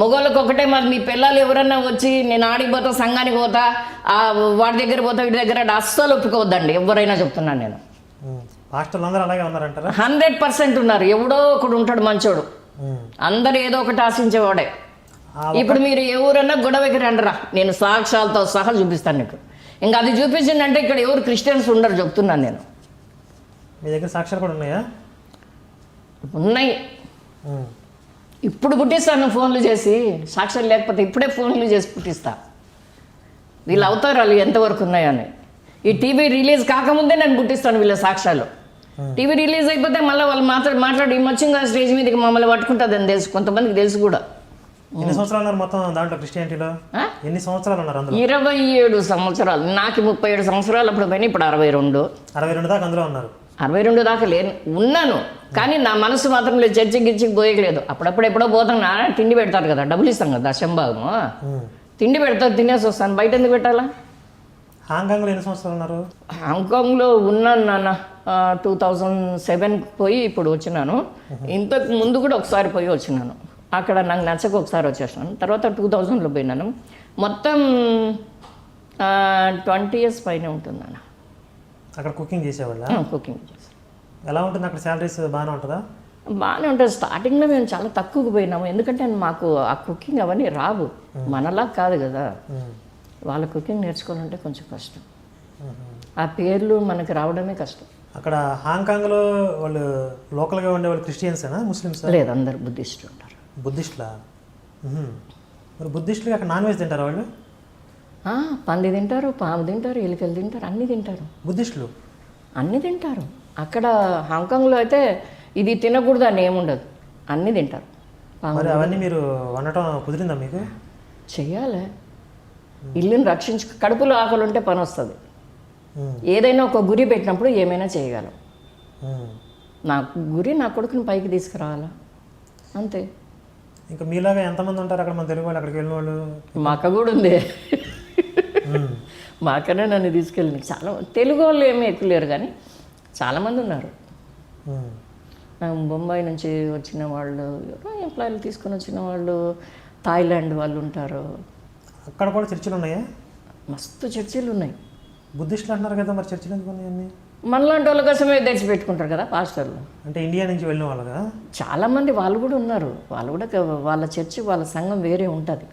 మగవాళ్ళకి ఒకటే మరి మీ పిల్లలు ఎవరన్నా వచ్చి నేను ఆడికి పోతా సంఘానికి పోతా ఆ వాడి దగ్గర పోతా వీడి దగ్గర అస్సలు ఒప్పుకోవద్దండి. ఎవరైనా చెప్తున్నాను నేను. అలాగే ఉన్నారంటారా? హండ్రెడ్ పర్సెంట్ ఉన్నారు. ఎవడో ఒకడు ఉంటాడు మంచోడు. అందరు ఏదో ఒకటి ఆశించేవాడే. ఇప్పుడు మీరు ఎవరన్నా గొడవకి రండిరా నేను సాక్ష్యాలతో సహా చూపిస్తాను నీకు. ఇంకా అది చూపించిందంటే ఇక్కడ ఎవరు క్రిస్టియన్స్ ఉండరు చెప్తున్నాను నేను. మీ దగ్గర సాక్ష్యాలు కూడా ఉన్నాయా? ఉన్నాయి. ఇప్పుడు పుట్టిస్తాను ఫోన్లు చేసి సాక్ష్యాలు లేకపోతే ఇప్పుడే ఫోన్లు చేసి పుట్టిస్తా. వీళ్ళు అవుతారు వాళ్ళు ఎంతవరకు ఉన్నాయని. ఈ టీవీ రిలీజ్ కాకముందే నేను పుట్టిస్తాను వీళ్ళ సాక్ష్యాలు. టీవీ రిలీజ్ అయిపోతే మళ్ళీ వాళ్ళు మాట్లాడి మాట్లాడి మచ్చింగా స్టేజ్ మీదకి మమ్మల్ని పట్టుకుంటుందని తెలుసు కొంతమందికి తెలుసు కూడా. ఎన్ని సంవత్సరాలు ఉన్నారు మొత్తం దాంట్లో క్రిస్టియానిటీలో? ఎన్ని సంవత్సరాలు ఉన్నారు అందులో? ఇరవై ఏడు సంవత్సరాలు. నాకు ముప్పై ఏడు సంవత్సరాలు అప్పుడు పోయినా ఇప్పుడు అరవై రెండు. అరవై రెండు దాకా అందులో ఉన్నారు. అరవై రెండు దాకా లేను ఉన్నాను. కానీ నా మనసు మాత్రం లేదు చర్చి గిర్చికి పోయలేదు. అప్పుడప్పుడు ఎప్పుడో పోతాను తిండి పెడతారు కదా డబ్బులు ఇస్తాం కదా దశంభాగము. తిండి పెడతారు తినేసి వస్తాను. బయట ఎందుకు పెట్టాలా? హాంకాంగ్లో ఎన్ని సంవత్సరాలు ఉన్నారు? హాంకాంగ్లో ఉన్నాను నాన్న. టూ థౌజండ్ సెవెన్ పోయి ఇప్పుడు వచ్చినాను. ఇంతకు ముందు కూడా ఒకసారి పోయి వచ్చినాను. అక్కడ నాకు నచ్చక ఒకసారి వచ్చేసినాను. తర్వాత టూ థౌజండ్లో పోయినాను. మొత్తం ట్వంటీ ఇయర్స్ పైన ఉంటుంది నాన్న అక్కడ కుకింగ్ చేసేవాళ్ళ? కుకింగ్ చేసి ఎలా ఉంటుంది అక్కడ శాలరీస్? బాగానే ఉంటుందా? బాగానే ఉంటుంది. స్టార్టింగ్లో మేము చాలా తక్కువకు పోయినాము. ఎందుకంటే మాకు ఆ కుకింగ్ అవన్నీ రావు. మనలా కాదు కదా. వాళ్ళ కుకింగ్ నేర్చుకోవాలంటే కొంచెం కష్టం. ఆ పేర్లు మనకి రావడమే కష్టం. అక్కడ హాంకాంగ్లో వాళ్ళు లోకల్గా ఉండే వాళ్ళు క్రిస్టియన్సేనా ముస్లిమ్స్? లేదు అందరు బుద్ధిస్టులు ఉంటారు. బుద్ధిస్టులా. మరి బుద్ధిస్టులు అక్కడ నాన్ వెజ్ తింటారా వాళ్ళు? పంది తింటారు పాము తింటారు ఎలుకలు తింటారు అన్నీ తింటారు. బుద్ధిస్టులు? అన్నీ తింటారు. అక్కడ హాంకాంగ్లో అయితే ఇది తినకూడదు అని ఏముండదు. అన్నీ తింటారు. మరి అవన్నీ మీరు వండటం కుదిరిందా మీకు? చెయ్యాలి. ఇల్లుని రక్షించు కడుపులో ఆకలి ఉంటే పని వస్తుంది. ఏదైనా ఒక గురి పెట్టినప్పుడు ఏమైనా చేయగలం. నా గురి నా కొడుకుని పైకి తీసుకురావాలా? అంతే. ఇంకా మీలాగా ఎంతమంది ఉంటారు అక్కడ మన తెలుగు వాళ్ళు అక్కడికి వెళ్ళిన వాళ్ళు? మా అక్క కూడా ఉంది. ఉమ్. మా అక్కనే నన్ను తీసుకెళ్ళింది. చాలా తెలుగు వాళ్ళు ఏమీ ఎక్కువ లేరు కానీ చాలామంది ఉన్నారు. బొంబాయి నుంచి వచ్చిన వాళ్ళు ఎంప్లాయీలు తీసుకొని వచ్చిన వాళ్ళు థాయిలాండ్ వాళ్ళు ఉంటారు. అక్కడ కూడా చర్చిలు ఉన్నాయా? మస్తు చర్చిలు ఉన్నాయి. బుద్ధిస్టులు అంటున్నారు కదా మరి చర్చిలు ఎందుకు మనలాంటి వాళ్ళ కోసమే తెచ్చి పెట్టుకుంటారు కదా పాస్టర్లు. అంటే ఇండియా నుంచి వెళ్ళిన వాళ్ళగా చాలామంది వాళ్ళు కూడా ఉన్నారు. వాళ్ళు కూడా వాళ్ళ చర్చి వాళ్ళ సంఘం వేరే ఉంటుంది.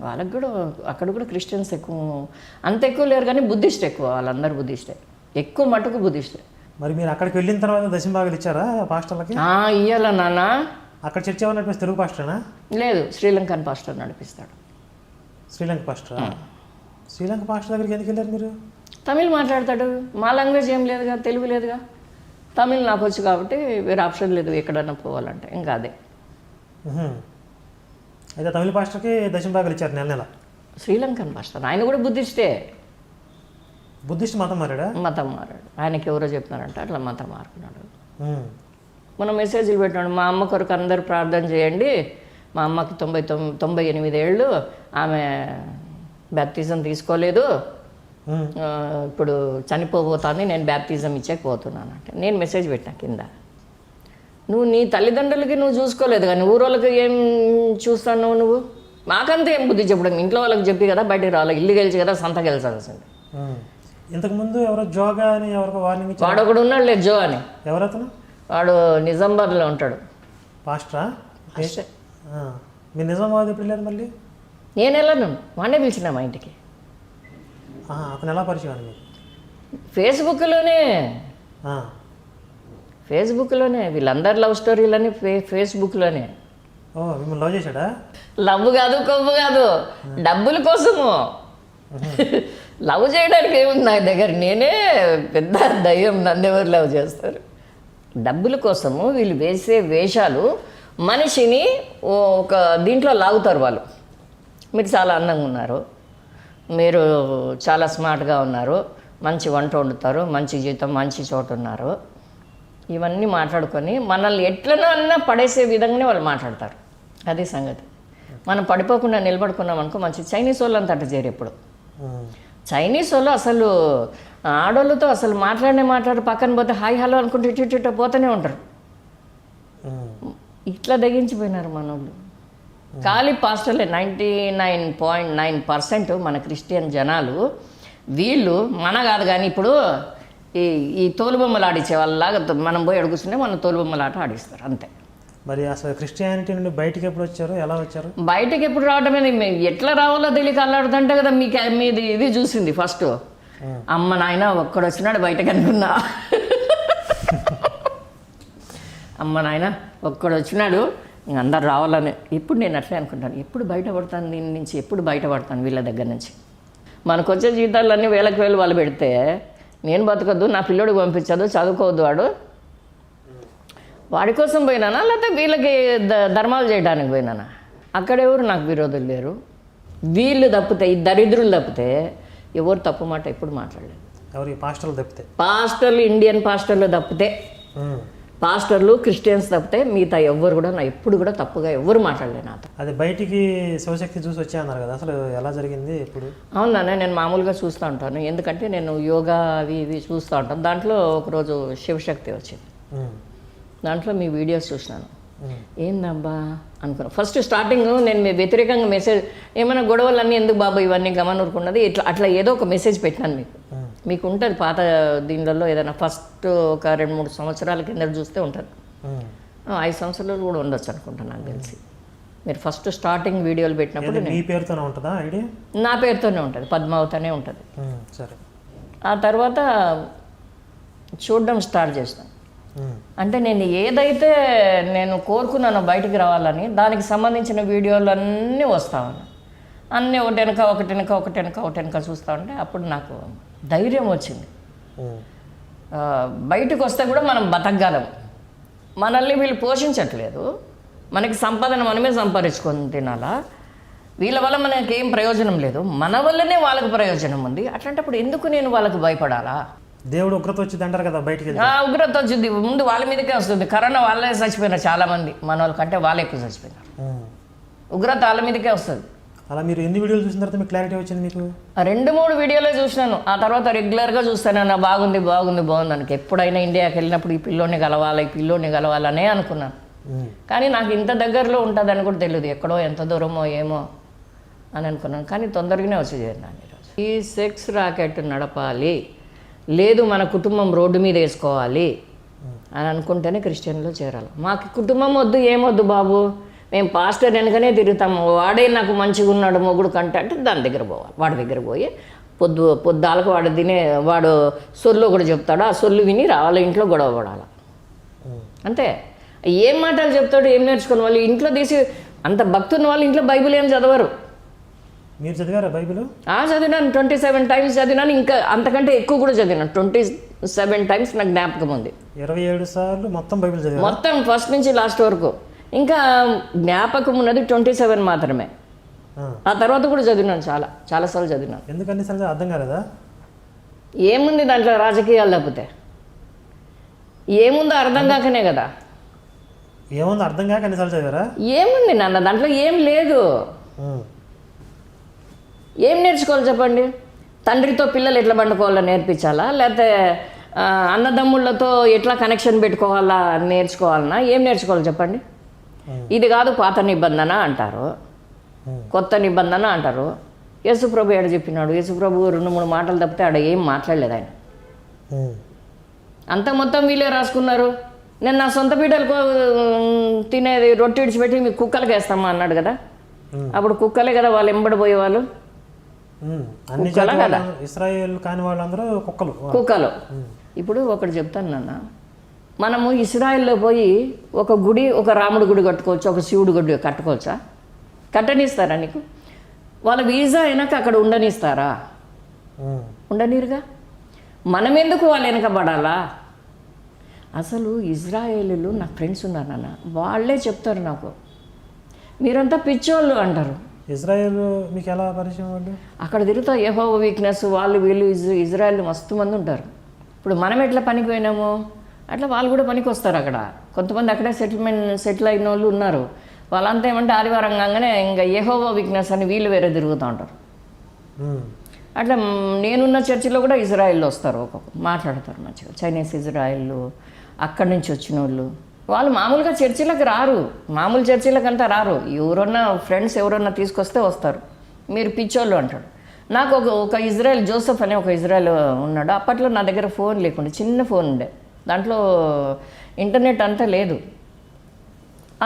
వాళ్ళకి కూడా అక్కడ కూడా క్రిస్టియన్స్ ఎక్కువ అంత ఎక్కువ లేరు కానీ బుద్ధిస్ట్ ఎక్కువ వాళ్ళందరూ బుద్ధిస్టే. ఎక్కువ మటుకు బుద్ధిస్టే. మరి మీరు అక్కడికి వెళ్ళిన తర్వాత దశంభాగాలు ఇచ్చారా పాస్టర్లకి? ఆ, ఇయ్యాల నాన్న. అక్కడ చర్చ ఎవరు తెలుగు పాస్టరేనా? లేదు శ్రీలంకన్ పాస్టర్ నడిపిస్తాడు. శ్రీలంక పాస్టరా? శ్రీలంక పాస్టర్ దగ్గరికి ఎందుకు వెళ్ళారు మీరు? తమిళ్ మాట్లాడతాడు. మా లాంగ్వేజ్ ఏం లేదుగా తెలుగు లేదుగా? తమిళ్ నాకు వచ్చు కాబట్టి వేరే ఆప్షన్ లేదు ఎక్కడన్నా పోవాలంటే ఇంకా అదే. అయితే తమిళ పాస్టర్కి దశంభాగాలు ఇచ్చారు నెల నెల. శ్రీలంకన్ పాస్టర్. ఆయన కూడా బుద్ధిస్టే. బుద్ధిస్ట్ మతం మారాడా? మతం మారాడు. ఆయనకి ఎవరో చెప్తున్నారంటే అట్లా మతం మారుకున్నాడు. మనం మెసేజ్లు పెట్టినాడు మా అమ్మ కొరకు అందరు ప్రార్థన చేయండి. మా అమ్మకి తొంభై తొంభై ఎనిమిది ఏళ్ళు. ఆమె బ్యాప్తిజం తీసుకోలేదు. ఇప్పుడు చనిపోబోతుంది. నేను బ్యాప్తిజం ఇచ్చేకపోతున్నాను అంటే. నేను మెసేజ్ పెట్టినా కింద. నువ్వు నీ తల్లిదండ్రులకి నువ్వు చూసుకోలేదు కానీ ఊరోళ్ళకి ఏం చూస్తాను నువ్వు? మాకంతా ఏం బుద్ధి చెప్పడం? ఇంట్లో వాళ్ళకి చెప్పి కదా బయటికి రావాలి ఇల్లు గెలిచి కదా సంత గెలిచాల్సింది. ఇంతకుముందు ఎవరో జోగా అని ఎవరికో వార్నింగ్ ఇచ్చారు? వాడు ఒకడు ఉన్నాడు లేదు జో అని. ఎవరతను? వాడు నిజామాబాద్లో ఉంటాడు. పాస్టరా. మీరు నిజామాబాద్ ఎప్పుడు వెళ్ళారు మళ్ళీ? నేను వెళ్ళను వాడినే పిలిచిన మా ఇంటికి. అతను ఎలా పరిచయం అండి ఫేస్బుక్లోనే. ఫేస్బుక్లోనే వీళ్ళందరి లవ్ స్టోరీలని ఫే ఫేస్బుక్లోనే మిమ్మల్ని లవ్ చేశాడా? లవ్ కాదు కొవ్వు కాదు. డబ్బుల కోసము. లవ్ చేయడానికి ఏముంది నా దగ్గర? నేనే పెద్ద దయ్యం నన్ను ఎవరు లవ్ చేస్తారు? డబ్బుల కోసము వీళ్ళు వేసే వేషాలు మనిషిని ఒక దీంట్లో లాగుతారు వాళ్ళు. మీరు చాలా అందంగా ఉన్నారు. మీరు చాలా స్మార్ట్గా ఉన్నారు. మంచి వంట వండుతారు మంచి జీతం మంచి చోట ఉన్నారు. ఇవన్నీ మాట్లాడుకొని మనల్ని ఎట్లనో అన్నా పడేసే విధంగానే వాళ్ళు మాట్లాడతారు. అది సంగతి. మనం పడిపోకుండా నిలబడుకున్నాం అనుకో మంచి చైనీస్ వాళ్ళు అంత అటు చేరు ఎప్పుడు. చైనీస్ వాళ్ళు అసలు ఆడోళ్ళతో అసలు మాట్లాడనే మాట్లాడు పక్కన పోతే హాయ్ హలో అనుకుంటే ఇటు ఇటు ఇటు పోతూనే ఉంటారు. ఇట్లా దగించిపోయినారు మనోళ్ళు. ఖాళీ పాస్టర్లే. Ninety nine point nine percent మన క్రిస్టియన్ జనాలు వీళ్ళు మన కాదు కానీ ఇప్పుడు ఈ ఈ తోలుబొమ్మలు ఆడించే వాళ్ళలాగా మనం పోయి అడుగుతుంటే మన తోలుబొమ్మల ఆట ఆడిస్తారు అంతే. మరి అసలు క్రిస్టియానిటీ నుండి బయటికి ఎప్పుడు వచ్చారు? ఎలా వచ్చారు? బయటకి ఎప్పుడు రావడం ఎట్లా రావాలో తెలియక అల్లాడుతుంటే కదా మీకు మీది ఇది చూసింది ఫస్ట్. అమ్మ నాయన ఒక్కడు వచ్చినాడు బయటకు అనుకున్నా. అమ్మ నాయన ఒక్కడు వచ్చినాడు ఇంక అందరు రావాలని. ఇప్పుడు నేను అట్లే అనుకుంటాను. ఎప్పుడు బయటపడతాను దీని నుంచి? ఎప్పుడు బయటపడతాను వీళ్ళ దగ్గర నుంచి? మనకు వచ్చే జీతాలన్నీ వేలకు వేలు వాళ్ళు పెడితే నేను బతకద్దు నా పిల్లోడికి పంపించదు చదువుకోవద్దు వాడు. వాడి కోసం పోయినానా? లేకపోతే వీళ్ళకి ధర్మాలు చేయడానికి పోయినానా? అక్కడెవరు నాకు విరోధులు లేరు. వీళ్ళు తప్పితే ఈ దరిద్రులు తప్పితే ఎవరు తప్పు మాట ఎప్పుడు మాట్లాడలేదు. ఎవరు? పాస్టర్లు తప్పితే. పాస్టర్లు ఇండియన్ పాస్టర్లు తప్పితే. పాస్టర్లు క్రిస్టియన్స్ తప్పితే మిగతా ఎవ్వరు కూడా నా ఎప్పుడు కూడా తప్పుగా ఎవ్వరు మాట్లాడలేదు నాతో. అది బయటికి శివశక్తి చూసి వచ్చా అన్నారు కదా అసలు ఎలా జరిగింది ఇప్పుడు అవునా నేను మామూలుగా చూస్తూ ఉంటాను. ఎందుకంటే నేను యోగా అవి ఇవి చూస్తూ ఉంటాను. దాంట్లో ఒకరోజు శివశక్తి వచ్చింది. దాంట్లో మీ వీడియోస్ చూసినాను. ఏందబ్బా అనుకున్నా. ఫస్ట్ స్టార్టింగ్ నేను మీ వ్యతిరేకంగా మెసేజ్ ఏమైనా గొడవలన్నీ ఎందుకు బాబు ఇవన్నీ గమనూరుకున్నది? ఇట్లా అట్లా ఏదో ఒక మెసేజ్ పెట్టినాను మీకు. మీకు ఉంటుంది పాత దీనిలలో ఏదైనా ఫస్ట్ ఒక రెండు మూడు సంవత్సరాల కింద చూస్తే ఉంటుంది. ఐదు సంవత్సరాలు కూడా ఉండొచ్చు అనుకుంటాను నాకు తెలిసి. మీరు ఫస్ట్ స్టార్టింగ్ వీడియోలు పెట్టినప్పుడు మీ పేరుతోనే ఉంటుందా ఐడియా? నా పేరుతోనే ఉంటుంది పద్మావతనే ఉంటుంది. సరే. ఆ తర్వాత చూడడం స్టార్ట్ చేస్తాను. అంటే నేను ఏదైతే నేను కోరుకున్నానో బయటికి రావాలని దానికి సంబంధించిన వీడియోలు అన్నీ వస్తా ఉన్నాయి. అన్నీ ఒకటి వెనక ఒకటి వెనక ఒకటి వెనక ఒకటి వెనక చూస్తూ ఉంటే అప్పుడు నాకు ధైర్యం వచ్చింది. బయటకు వస్తే కూడా మనం బతకగలం. మనల్ని వీళ్ళు పోషించట్లేదు. మనకి సంపాదన మనమే సంపాదించుకొని తినాలా? వీళ్ళ వల్ల మనకి ఏం ప్రయోజనం లేదు. మన వల్లనే వాళ్ళకి ప్రయోజనం ఉంది. అట్లాంటప్పుడు ఎందుకు నేను వాళ్ళకి భయపడాలా? దేవుడు ఉగ్రత వచ్చింది అంటారు కదా బయటికి ఉగ్రత వచ్చింది. ముందు వాళ్ళ మీదకే వస్తుంది. కరోనా వాళ్ళే చచ్చిపోయినారు చాలామంది. మన వాళ్ళకంటే వాళ్ళే ఎక్కువ చచ్చిపోయినారు. ఉగ్రత వాళ్ళ మీదకే వస్తుంది. అలా మీరు ఎన్ని వీడియోలు చూసిన తర్వాత మీకు క్లారిటీ వచ్చింది మీకు? రెండు మూడు వీడియోలే చూసినాను. ఆ తర్వాత రెగ్యులర్గా చూస్తాను నా బాగుంది బాగుంది బాగుంది అనుకు. ఎప్పుడైనా ఇండియాకి వెళ్ళినప్పుడు ఈ పిల్లోని కలవాలి ఈ పిల్లోని కలవాలనే అనుకున్నాను. కానీ నాకు ఇంత దగ్గరలో ఉంటుందని కూడా తెలియదు ఎక్కడో ఎంత దూరమో ఏమో అని అనుకున్నాను. కానీ తొందరగానే వచ్చి చేరినాను ఈరోజు. ఈ సెక్స్ రాకెట్ నడపాలి. లేదు మన కుటుంబం రోడ్డు మీద వేసుకోవాలి అని అనుకుంటేనే క్రిస్టియన్లో చేరాలి. మాకు కుటుంబం వద్దు ఏమొద్దు బాబు? మేము పాస్టర్ వెనుకనే తిరుగుతాము. వాడే నాకు మంచిగా ఉన్నాడు మొగుడు కంటే అంటే దాని దగ్గర పోవాలి. వాడి దగ్గర పోయి పొద్దు పొద్దాలకు వాడు తినే వాడు సొల్లు ఒకటి చెప్తాడు. ఆ సొల్లు విని రావాలి ఇంట్లో గొడవ పడాలి. అంతే. ఏం మాటలు చెప్తాడు ఏం నేర్చుకుని వాళ్ళు ఇంట్లో తీసి అంత భక్తున్న వాళ్ళు ఇంట్లో బైబిల్ ఏం చదవరు. మీరు చదివారా బైబిల్? ఆ చదివినాను. ట్వంటీ సెవెన్ టైమ్స్ చదివినాను. ఇంకా అంతకంటే ఎక్కువ కూడా చదివినాను. ట్వంటీ సెవెన్ టైమ్స్ నాకు జ్ఞాపకం ఉంది. ఇరవై ఏడు సార్లు మొత్తం బైబిల్ చదివారు? మొత్తం ఫస్ట్ నుంచి లాస్ట్ వరకు. ఇంకా జ్ఞాపకం ఉన్నది ట్వంటీ సెవెన్ మాత్రమే. ఆ. తర్వాత కూడా చదివినాను చాలా చాలాసార్లు చదివినాను. ఎందుకని సరిగ్గా అర్థం కాలేదా? ఏముంది దాంట్లో రాజకీయాలు తప్పితే? ఏముందో అర్థం కాకనే కదా. ఏముంది అర్థం కాక ఎన్నిసార్లు చదివారా? ఏముంది నాన్న దాంట్లో ఏం లేదు. ఏం నేర్చుకోవాలి చెప్పండి? తండ్రితో పిల్లలు ఎట్లా పండుకోవాలో నేర్పించాలా? లేకపోతే అన్నదమ్ముళ్ళతో ఎట్లా కనెక్షన్ పెట్టుకోవాలా నేర్చుకోవాలన్నా ఏం నేర్చుకోవాలి చెప్పండి? ఇది కాదు పాత నిబంధన అంటారు. కొత్త నిబంధన అంటారు యేసుప్రభు ఏడ చెప్పినాడు యేసుప్రభు రెండు మూడు మాటలు తప్పితే ఆడ ఏం మాట్లాడలేదు ఆయన. అంత మొత్తం వీళ్ళే రాసుకున్నారు నేను నా సొంత బిడ్డలకు తినేది రొట్టె ఇడిచిపెట్టి మీ కుక్కలకి వేస్తామా అన్నాడు కదా. అప్పుడు కుక్కలే కదా వాళ్ళు ఎంబడి పోయేవాళ్ళు ఉమ్. అన్ని కుక్కలా జాతి కదా? వాళ్ళు, కాని వాళ్ళందరూ కుక్కలు కుక్కలు ఇప్పుడు ఒకటి చెప్తాను నాన్న మనము ఇస్రాయిల్లో పోయి ఒక గుడి ఒక రాముడి గుడి కట్టుకోవచ్చు ఒక శివుడి గుడి కట్టుకోవచ్చా? కట్టనిస్తారా నీకు? వాళ్ళ వీసా అయినాక అక్కడ ఉండనిస్తారా. ఉండనీరుగా? మనం ఎందుకు వాళ్ళు వెనకబడాలా? అసలు ఇజ్రాయేలీలు నా ఫ్రెండ్స్ ఉన్నారు నాన్న. వాళ్ళే చెప్తారు నాకు. మీరంతా పిచ్చోళ్ళు అంటారు. ఇజ్రాయేల్ మీకు ఎలా పరిచయం వాళ్ళు అక్కడ తిరుగుతా ఏహో వీక్నెస్ వాళ్ళు వీళ్ళు ఇజ్ ఇజ్రాయెల్ మస్తు మంది ఉంటారు. ఇప్పుడు మనం ఎట్లా పనికి పోయినాము? అట్లా వాళ్ళు కూడా పనికి వస్తారు అక్కడ. కొంతమంది అక్కడే సెటిల్మెంట్ సెటిల్ అయిన వాళ్ళు ఉన్నారు. వాళ్ళంతా ఏమంటే ఆదివారం కాగానే ఇంకా ఏహోవో వీక్నెస్ అని వీళ్ళు వేరే తిరుగుతూ ఉంటారు. అట్లా నేనున్న చర్చిలో కూడా ఇజ్రాయిల్లో వస్తారు ఒక్కొక్క మాట్లాడతారు మంచిగా. చైనీస్ ఇజ్రాయిల్ అక్కడి నుంచి వచ్చిన వాళ్ళు. వాళ్ళు మామూలుగా చర్చిలకు రారు. మామూలు చర్చిలకంతా రారు. ఎవరన్నా ఫ్రెండ్స్ ఎవరన్నా తీసుకొస్తే వస్తారు. మీరు పిచ్చోళ్ళు అంటాడు. నాకు ఒక ఒక ఇజ్రాయెల్ జోసెఫ్ అనే ఒక ఇజ్రాయెల్ ఉన్నాడు. అప్పట్లో నా దగ్గర ఫోన్ లేకుండా చిన్న ఫోన్ ఉండే. దాంట్లో ఇంటర్నెట్ అంతా లేదు.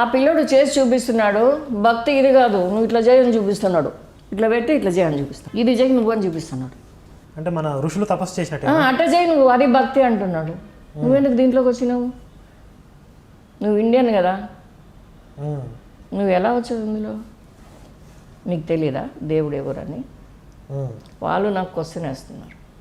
ఆ పిల్లోడు చేసి చూపిస్తున్నాడు భక్తి ఇది కాదు నువ్వు ఇట్లా చేయని చూపిస్తున్నాడు. ఇట్లా పెట్టి ఇట్లా చేయని చూపిస్తాడు ఇది చేయి నువ్వు అని చూపిస్తున్నాడు. అంటే మన ఋషులు తపస్సు చేసినట్టే అట్ట చేయి నువ్వు అది భక్తి అంటున్నాడు. నువ్వెందుకు దీంట్లోకి వచ్చినావు? నువ్వు ఇండియన్ కదా. నువ్వు ఎలా వచ్చావు ఇందులో? నీకు తెలీదా? దేవుడు ఎవరని. వాళ్ళు నాకు క్వశ్చన్ వేస్తున్నారు.